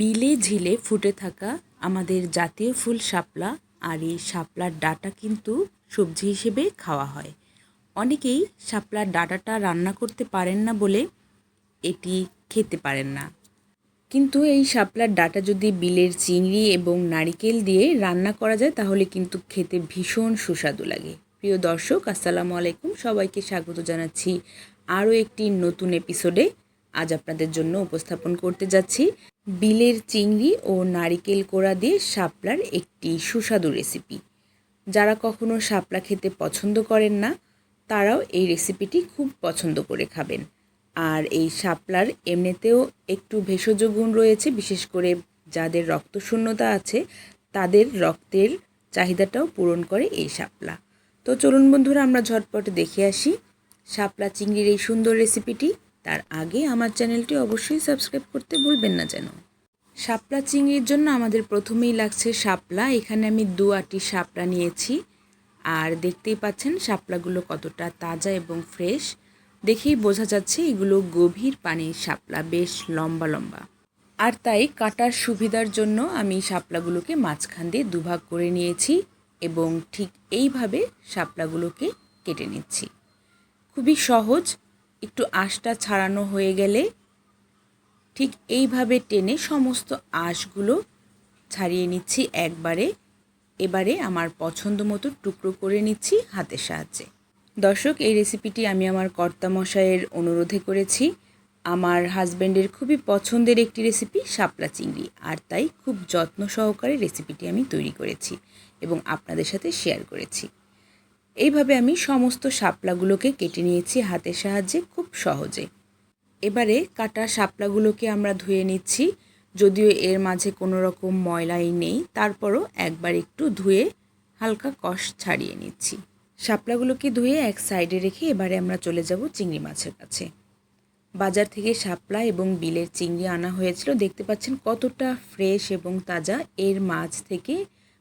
বিলে ঝিলে ফুটে থাকা আমাদের জাতীয় ফুল শাপলা আর এই শাপলার ডাটা কিন্তু সবজি হিসেবে খাওয়া হয়। অনেকেই শাপলার ডাটাটা রান্না করতে পারেন না বলে এটি খেতে পারেন না। কিন্তু এই শাপলার ডাটা যদি বিলের চিংড়ি এবং নারিকেল দিয়ে রান্না করা যায়, তাহলে কিন্তু খেতে ভীষণ সুস্বাদু লাগে। প্রিয় দর্শক, আসসালামু আলাইকুম। সবাইকে স্বাগত জানাচ্ছি আরও একটি নতুন এপিসোডে। আজ আপনাদের জন্য উপস্থাপন করতে যাচ্ছি বিলের চিংড়ি ও নারিকেল কোড়া দিয়ে শাপলার একটি সুস্বাদু রেসিপি। যারা কখনো শাপলা খেতে পছন্দ করেন না, তারাও এই রেসিপিটি খুব পছন্দ করে খাবেন। আর এই শাপলার এমনিতেও একটু ভেষজ গুণ রয়েছে, বিশেষ করে যাদের রক্তশূন্যতা আছে, তাদের রক্তের চাহিদাটাও পূরণ করে এই শাপলা। তো চলুন বন্ধুরা, আমরা ঝটপট দেখে আসি শাপলা চিংড়ির এই সুন্দর রেসিপিটি। তার আগে আমার চ্যানেলটি অবশ্যই সাবস্ক্রাইব করতে ভুলবেন না যেন। শাপলা চিংড়ির জন্য আমাদের প্রথমেই লাগছে শাপলা। এখানে আমি দু আটি শাপলা নিয়েছি। আর দেখতেই পাচ্ছেন শাপলাগুলো কতটা তাজা এবং ফ্রেশ। দেখেই বোঝা যাচ্ছে এগুলো গভীর পানির শাপলা, বেশ লম্বা লম্বা। আর তাই কাটার সুবিধার জন্য আমি শাপলাগুলোকে মাঝখান দিয়ে দুভাগ করে নিয়েছি এবং ঠিক এইভাবে শাপলাগুলোকে কেটে নিচ্ছি। খুবই সহজ, একটু আঁশটা ছাড়ানো হয়ে গেলে ঠিক এইভাবে টেনে সমস্ত আঁশগুলো ছাড়িয়ে নিচ্ছি একবারে। এবারে আমার পছন্দ মতো টুকরো করে নিচ্ছি হাতের সাহায্যে। দর্শক, এই রেসিপিটি আমি আমার কর্তামশাইয়ের অনুরোধে করেছি। আমার হাজব্যান্ডের খুবই পছন্দের একটি রেসিপি শাপলা চিংড়ি। আর তাই খুব যত্ন সহকারে রেসিপিটি আমি তৈরি করেছি এবং আপনাদের সাথে শেয়ার করেছি। এইভাবে আমি সমস্ত শাপলাগুলোকে কেটে নিয়েছি হাতের সাহায্যে খুব সহজে। এবারে কাটা শাপলাগুলোকে আমরা ধুয়ে নিচ্ছি, যদিও এর মাঝে কোনো রকম ময়লাই নেই। তারপরও একবার একটু ধুয়ে হালকা কষ ছাড়িয়ে নিচ্ছি। শাপলাগুলোকে ধুয়ে এক সাইডে রেখে এবারে আমরা চলে যাব চিংড়ি মাছের কাছে। বাজার থেকে শাপলা এবং বিলের চিংড়ি আনা হয়েছিল। দেখতে পাচ্ছেন কতটা ফ্রেশ এবং তাজা। এর মাছ থেকে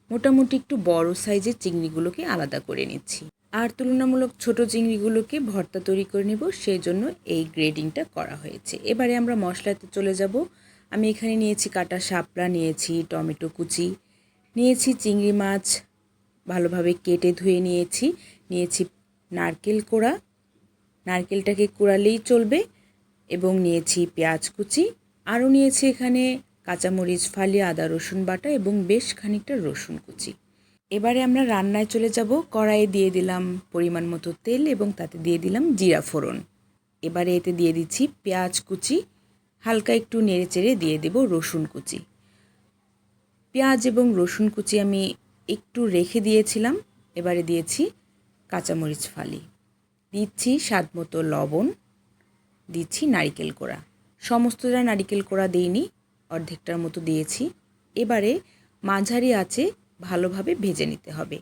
মোটামুটি একটু বড় সাইজের চিংড়িগুলোকে আলাদা করে নিচ্ছি। আর তুলনামূলক ছোট চিংড়িগুলোকে ভর্তা তৈরি করে নেব সেই জন্য এই গ্রেডিংটা করা হয়েছে। এবারে আমরা মশলাতে চলে যাব। আমি এখানে নিয়েছি কাটা শাপলা, নিয়েছি টমেটো কুচি, নিয়েছি চিংড়ি মাছ, ভালোভাবে কেটে ধুয়ে নিয়েছি নিয়েছি নারকেল কোড়া। নারকেলটাকে কুড়ালেই চলবে এবং নিয়েছি পেঁয়াজ কুচি, আরও নিয়েছি এখানে কাঁচামরিচ ফালি, আদা রসুন বাটা এবং বেশ খানিকটা রসুন কুচি। এবারে আমরা রান্নায় চলে যাব। কড়াইয়ে দিয়ে দিলাম পরিমাণ মতো তেল এবং তাতে দিয়ে দিলাম জিরা ফোড়ন। এবারে এতে দিয়ে দিচ্ছি পেঁয়াজ কুচি, হালকা একটু নেড়ে চেড়ে দিয়ে দেব রসুন কুচি। পেঁয়াজ এবং রসুন কুচি আমি একটু রেখে দিয়েছিলাম, এবারে দিয়েছি কাঁচামরিচ ফালি। দিচ্ছি স্বাদ মতো লবণ, দিচ্ছি নারিকেল কোড়া। সমস্তটা নারিকেল কোড়া দিইনি, অর্ধেকটার মতো দিয়েছি। এবারে মাঝারি আছে ভালোভাবে ভেজে নিতে হবে।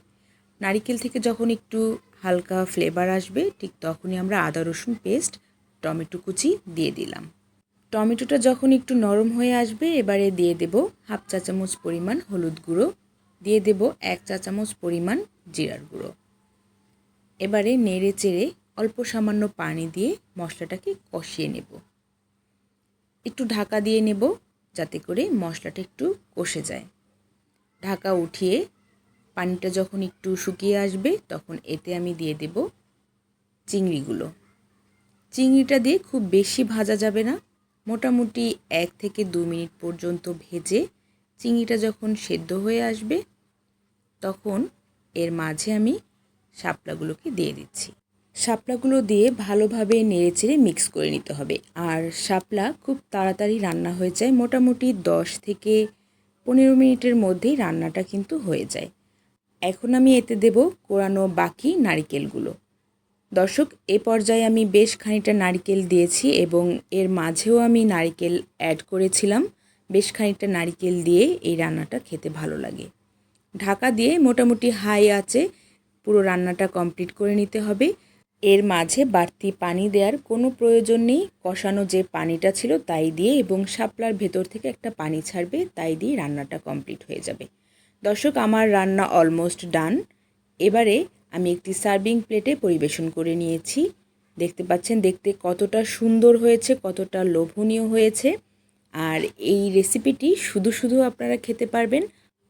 নারিকেল থেকে যখন একটু হালকা ফ্লেভার আসবে, ঠিক তখনই আমরা আদা, রসুন পেস্ট টমেটো কুচি দিয়ে দিলাম। টমেটোটা যখন একটু নরম হয়ে আসবে, এবারে দিয়ে দেব হাফ চা চামচ পরিমাণ হলুদ গুঁড়ো, দিয়ে দেব এক চা চামচ পরিমাণ জিরার গুঁড়ো। এবারে নেড়ে চেড়ে অল্প সামান্য পানি দিয়ে মশলাটাকে কষিয়ে নেব। একটু ঢাকা দিয়ে নেব, যাতে করে মশলাটা একটু কষে যায়। ঢাকা উঠিয়ে পানিটা যখন একটু শুকিয়ে আসবে, তখন এতে আমি দিয়ে দেব চিংড়িগুলো। চিংড়িটা দিয়ে খুব বেশি ভাজা যাবে না। মোটামুটি এক থেকে দু মিনিট পর্যন্ত ভেজে চিংড়িটা যখন সেদ্ধ হয়ে আসবে, তখন এর মাঝে আমি শাপলাগুলোকে দিয়ে দিচ্ছি। শাপলাগুলো দিয়ে ভালোভাবে নেড়েচেড়ে মিক্স করে নিতে হবে। আর শাপলা খুব তাড়াতাড়ি রান্না হয়ে যায়। মোটামুটি দশ থেকে পনেরো মিনিটের মধ্যেই রান্নাটা কিন্তু হয়ে যায়। এখন আমি এতে দেব কোরানো বাকি নারিকেলগুলো। দর্শক, এ পর্যায়ে আমি বেশ খানিকটা নারিকেল দিয়েছি এবং এর মাঝেও আমি নারিকেল অ্যাড করেছিলাম। বেশ খানিকটা নারিকেল দিয়ে এই রান্নাটা খেতে ভালো লাগে। ঢাকা দিয়ে মোটামুটি হাই আছে। পুরো রান্নাটা কমপ্লিট করে নিতে হবে। এর মাঝে বাড়তি পানি দেওয়ার কোনো প্রয়োজন নেই। কষানো যে পানিটা ছিল তাই দিয়ে এবং শাপলার ভেতর থেকে একটা পানি ছাড়বে, তাই দিয়ে রান্নাটা কমপ্লিট হয়ে যাবে। দর্শক, আমার রান্না অলমোস্ট ডান। এবারে আমি একটি সার্ভিং প্লেটে পরিবেশন করে নিয়েছি। দেখতে পাচ্ছেন, দেখতে কতটা সুন্দর হয়েছে, কতটা লোভনীয় হয়েছে। আর এই রেসিপিটি শুধু শুধু আপনারা খেতে পারবেন।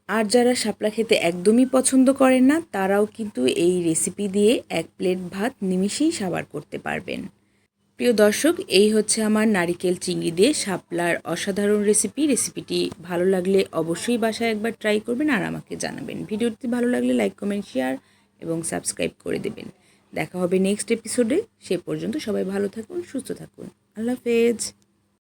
আর যারা শাপলা খেতে একদমই পছন্দ করেন না, তারাও কিন্তু এই রেসিপি দিয়ে এক প্লেট ভাত নিমিষেই সাবার করতে পারবেন। প্রিয় দর্শক, এই হচ্ছে আমার নারিকেল চিংড়ি দিয়ে শাপলার অসাধারণ রেসিপি রেসিপিটি ভালো লাগলে অবশ্যই বাসায় একবার ট্রাই করবেন আর আমাকে জানাবেন। ভিডিওটি ভালো লাগলে লাইক কমেন্ট শেয়ার এবং সাবস্ক্রাইব করে দেবেন। দেখা হবে নেক্সট এপিসোডে সে পর্যন্ত সবাই ভালো থাকুন, সুস্থ থাকুন। আল্লাহ হাফেজ।